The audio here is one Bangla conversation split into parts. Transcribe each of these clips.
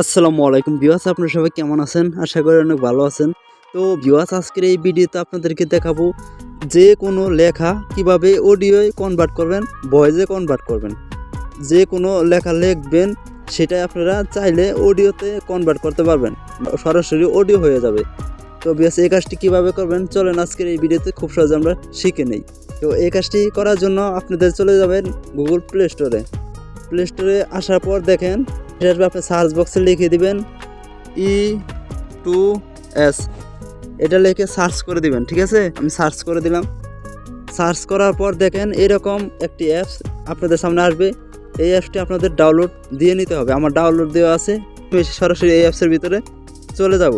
আসসালামু আলাইকুম ভিউয়ার্স, আপনারা সবাই কেমন আছেন? আশা করি অনেক ভালো আছেন। তো ভিউয়ার্স, আজকের এই ভিডিওতে আপনাদেরকে দেখাবো যে কোনো লেখা কীভাবে অডিওয় কনভার্ট করবেন ভয়েসে কনভার্ট করবেন। যে কোনো লেখা লিখবেন, সেটা আপনারা চাইলে অডিওতে কনভার্ট করতে পারবেন। সরাসরি অডিও হয়ে যাবে। তো ভিউয়ার্স, এই কাজটি কীভাবে করবেন? চলেন আজকের এই ভিডিওতে খুব সহজে আমরা শিখে নেই। তো এই কাজটি করার জন্য আপনাদের চলে যাবেন গুগল প্লে স্টোরে প্লে স্টোরে আসার পর দেখেন আসবে আপনি সার্চ বক্সে লিখে দিবেন ই টু এস এটা লিখে সার্চ করে দিবেন, ঠিক আছে? আমি সার্চ করে দিলাম। সার্চ করার পর দেখেন এরকম একটি অ্যাপস আপনাদের সামনে আসবে। এই অ্যাপসটি আপনাদের ডাউনলোড দিয়ে নিতে হবে। আমার ডাউনলোড দেওয়া আছে। সরাসরি এই অ্যাপসের ভিতরে চলে যাব।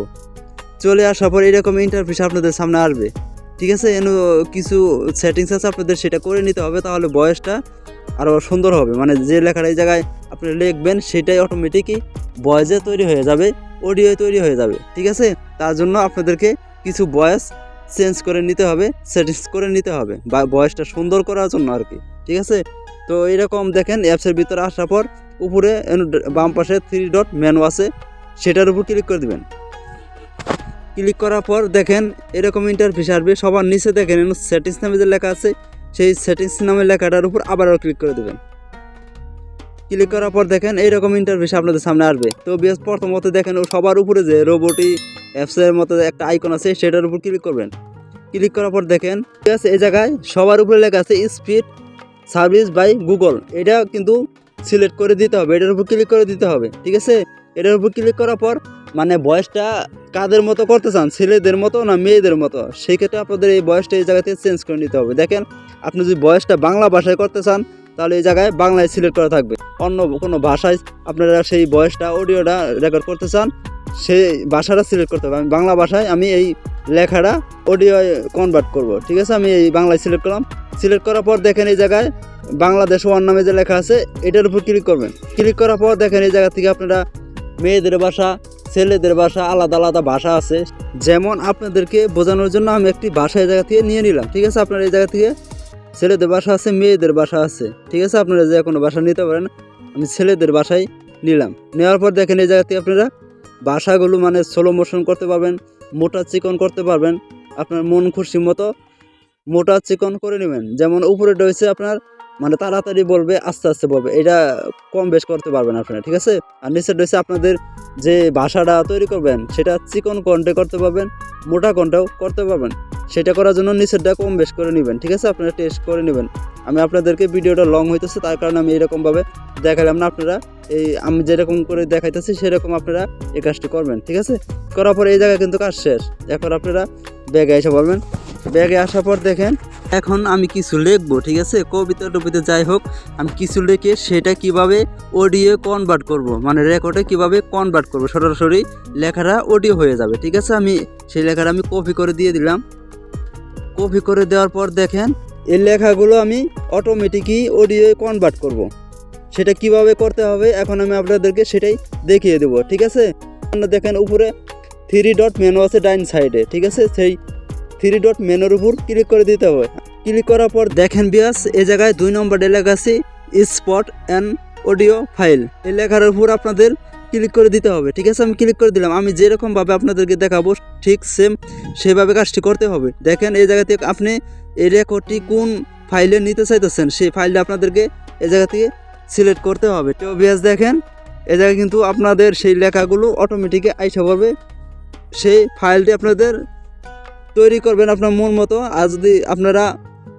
চলে আসার পর এরকম ইন্টারফেস আপনাদের সামনে আসবে। ঠিক আছে? এন কিছু সেটিংস আছে আপনাদের, সেটা করে নিতে হবে। তাহলে বয়সটা আরও সুন্দর হবে। মানে যে লেখাটা এই জায়গায় আপনি লিখবেন সেটাই অটোমেটিকই ভয়েসে তৈরি হয়ে যাবে অডিও তৈরি হয়ে যাবে, ঠিক আছে? তার জন্য আপনাদেরকে কিছু ভয়েস চেঞ্জ করে নিতে হবে সেটিংস করে নিতে হবে, বা ভয়েসটা সুন্দর করার জন্য আর কি, ঠিক আছে? তো এরকম দেখেন অ্যাপসের ভিতরে আসার পর উপরে বাম পাশে থ্রি ডট মেনু আছে, সেটার উপর ক্লিক করে দিবেন। ক্লিক করার পর দেখেন এরকম ইন্টারফেস আসবে, সবার নিচে দেখেন সেটিংস নামে যে লেখা আছে সেই সেটিংস নামের লেখাটার উপর আবারও ক্লিক করে দেবেন। ক্লিক করার পর দেখেন এইরকম ইন্টারফেস আপনাদের সামনে আসবে। তো বেশ প্রথমত দেখেন সবার উপরে যে রোবটি অ্যাপসের মতো একটা আইকন আছে, সেটার উপর ক্লিক করবেন। ক্লিক করার পর দেখেন ঠিক আছে এই জায়গায় সবার উপরে লেখা আছে স্পিড সার্ভিস বাই গুগল এটা কিন্তু সিলেক্ট করে দিতে হবে, এটার উপর ক্লিক করে দিতে হবে, ঠিক আছে? এটার উপর ক্লিক করার পর মানে বয়সটা কাদের মতো করতে চান? ছেলেদের মতো না মেয়েদের মতো? সেই ক্ষেত্রে আপনাদের এই বয়সটা এই জায়গাতে চেঞ্জ করে নিতে হবে। দেখেন, আপনি যদি বয়সটা বাংলা ভাষায় করতে চান, তাহলে এই জায়গায় বাংলায় সিলেক্ট করা থাকবে। অন্য কোনো ভাষায় আপনারা সেই বয়সটা অডিওটা রেকর্ড করতে চান, সেই ভাষাটা সিলেক্ট করতে হবে। আমি বাংলা ভাষায় আমি এই লেখাটা অডিও কনভার্ট করব। ঠিক আছে? আমি এই বাংলায় সিলেক্ট করলাম। সিলেক্ট করার পর দেখেন এই জায়গায় বাংলাদেশ ওয়ান নামে যে লেখা আছে, এটার উপর ক্লিক করবেন। ক্লিক করার পর দেখেন এই জায়গা থেকে আপনারা মেয়েদের ভাষা ছেলেদের ভাষা আলাদা আলাদা ভাষা আছে। যেমন আপনাদেরকে বোঝানোর জন্য আমি একটি ভাষা এই জায়গা থেকে নিয়ে নিলাম, ঠিক আছে? আপনারা এই জায়গা থেকে ছেলেদের ভাষা আছে, মেয়েদের ভাষা আছে, ঠিক আছে? আপনারা যে কোনো ভাষা নিতে পারেন, আমি ছেলেদের ভাষায় নিলাম। নেওয়ার পর দেখেন এই জায়গাতে আপনারা ভাষাগুলো মানে স্লো মোশন করতে পারবেন, মোটা চিকন করতে পারবেন। আপনার মন খুশি মতো মোটা চিকন করে নেবেন। যেমন উপরে রয়েছে আপনার মানে তাড়াতাড়ি বলবে, আস্তে আস্তে বলবে। এটা কম বেশ করতে পারবেন আপনারা, ঠিক আছে? আর নিচে রয়েছে আপনাদের যে ভাষাটা তৈরি করবেন, সেটা চিকন কণ্ঠে করতে পারবেন, মোটা কণ্ঠেও করতে পারবেন। সেটা করার জন্য নিচেরটা কম বেশ করে নেবেন, ঠিক আছে? আপনারা টেস্ট করে নেবেন। আমি আপনাদেরকে ভিডিওটা লং হইতেছে, তার কারণে আমি এরকমভাবে দেখালাম না আপনারা। এই আমি যেরকম করে দেখাইতেছি, সেরকম আপনারা এই কাজটি করবেন, ঠিক আছে? করার পর এই জায়গায় কিন্তু কাজ শেষ। এখন আপনারা ব্যাগে এসে বলবেন। ব্যাগে আসার পর দেখেন এখন আমি কিছু লিখব, ঠিক আছে? কবিতা টবিতা যাই হোক, আমি কিছু লিখে সেটা কীভাবে অডিও কনভার্ট করব মানে রেকর্ডে কীভাবে কনভার্ট করব, সরাসরি লেখাটা অডিও হয়ে যাবে, ঠিক আছে? আমি সেই লেখাটা আমি কপি করে দিয়ে দিলাম। কপি করে দেওয়ার পর দেখেন, এই লেখাগুলো আমি অটোমেটিকই অডিও কনভার্ট করব। সেটা কীভাবে করতে হবে, এখন আমি আপনাদেরকে সেটাই দেখিয়ে দেবো, ঠিক আছে? আপনারা দেখেন উপরে থ্রি ডট মেনু আছে ডাইন সাইডে ঠিক আছে? সেই থ্রি ডট মেনুর উপর ক্লিক করে দিতে হবে। ক্লিক করার পর দেখেন বিয়াস এ জায়গায় দুই নম্বর লেখা আছে স্পট অ্যান্ড অডিও ফাইল এই লেখার উপর আপনাদের ক্লিক করে দিতে হবে। ঠিক আছে, আমি ক্লিক করে দিলাম। আমি যেরকমভাবে আপনাদেরকে দেখাবো, ঠিক সেম সেভাবে কাজটি করতে হবে। দেখেন, এই জায়গা থেকে আপনি এই রেকর্ডটি কোন ফাইলে নিতে চাইতেছেন, সেই ফাইলটা আপনাদেরকে এই জায়গা থেকে সিলেক্ট করতে হবে। তো বিয়াস দেখেন এ জায়গায় কিন্তু আপনাদের সেই লেখাগুলো অটোমেটিকে আইসা পড়বে সেই ফাইলটি আপনাদের তৈরি করবেন আপনার মন মতো। আর যদি আপনারা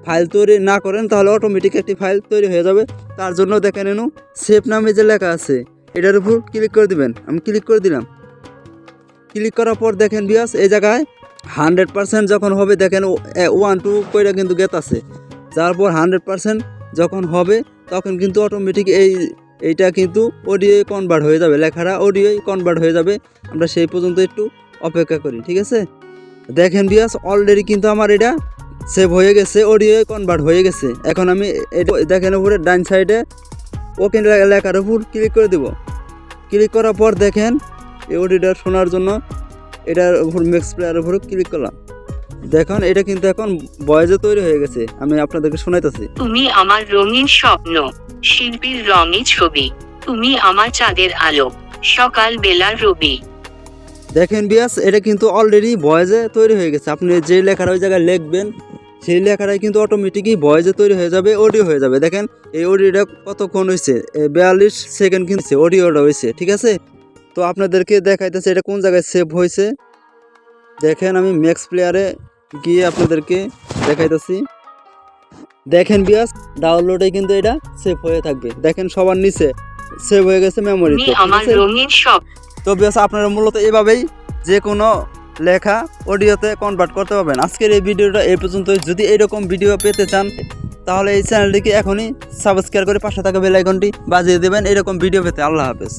ফাইল তৈরি না করেন, তাহলে অটোমেটিক একটি ফাইল তৈরি হয়ে যাবে। তার জন্য দেখেন এনু সেভ নামে যে লেখা আছে, এটার উপর ক্লিক করে দিবেন। আমি ক্লিক করে দিলাম। ক্লিক করার পর দেখেন বিয়াস এই জায়গায় হান্ড্রেড পার্সেন্ট যখন হবে, দেখেন ওয়ান টু কইরা কিন্তু গেত আছে। যার পর হান্ড্রেড পার্সেন্ট যখন হবে, তখন কিন্তু অটোমেটিক এই, এইটা কিন্তু অডিও কনভার্ট হয়ে যাবে। লেখাটা অডিও কনভার্ট হয়ে যাবে। আমরা সেই পর্যন্ত একটু অপেক্ষা করি, ঠিক আছে? দেখেন বিয়াস অলরেডি কিন্তু আমার এটা সেভ হয়ে গেছে অডিও কনভার্ট হয়ে গেছে। এখন আমি এটা দেখেন উপরে ডাইন সাইডে ওকে লেখার উপর ক্লিক করে দেব। ক্লিক করার পর দেখেন এই অডিওটা শোনার জন্য এটার উপর মিক্স প্লেয়ার উপর ক্লিক করলাম। দেখুন, এটা কিন্তু এখন বয়েজে তৈরি হয়ে গেছে, আমি আপনাদেরকে শোনাইতেছি। তুমি আমার রঙিন স্বপ্ন, শিল্পীর রঙে ছবি, তুমি আমার চাঁদের আলো, সকাল বেলার রবি। দেখেন বিয়াস এটা কিন্তু অলরেডি ভয়েসে তৈরি হয়ে গেছে। আপনি যে লেখাটা ওই জায়গায় লিখবেন সেই লেখাটাই কিন্তু অটোমেটিকই ভয়েসে তৈরি হয়ে যাবে অডিও হয়ে যাবে। দেখেন এই অডিওটা কতক্ষণ হয়েছে বিয়াল্লিশ সেকেন্ড কিন্তু অডিওটা হয়েছে ঠিক আছে? তো আপনাদেরকে দেখাইতেছে এটা কোন জায়গায় সেভ হয়েছে দেখেন আমি ম্যাক্স প্লেয়ারে গিয়ে আপনাদেরকে দেখাইতেছি। দেখেন বিয়াস ডাউনলোডে কিন্তু এটা সেভ হয়ে থাকবে। দেখেন সবার নিচে সেভ হয়ে গেছে তুমি মেমোরিতে আমার রঙিন সব তো বিয়াস আপনারা মূলত এভাবেই যে কোনো লেখা অডিওতে কনভার্ট করতে পারবেন। আজকের এই ভিডিওটা এই পর্যন্ত যদি এরকম ভিডিও পেতে চান, তাহলে এই চ্যানেলটিকে এখনই সাবস্ক্রাইব করে পাশে থাকা বেলাইকনটি বাজিয়ে দেবেন। এরকম ভিডিও পেতে আল্লাহ হাফেজ।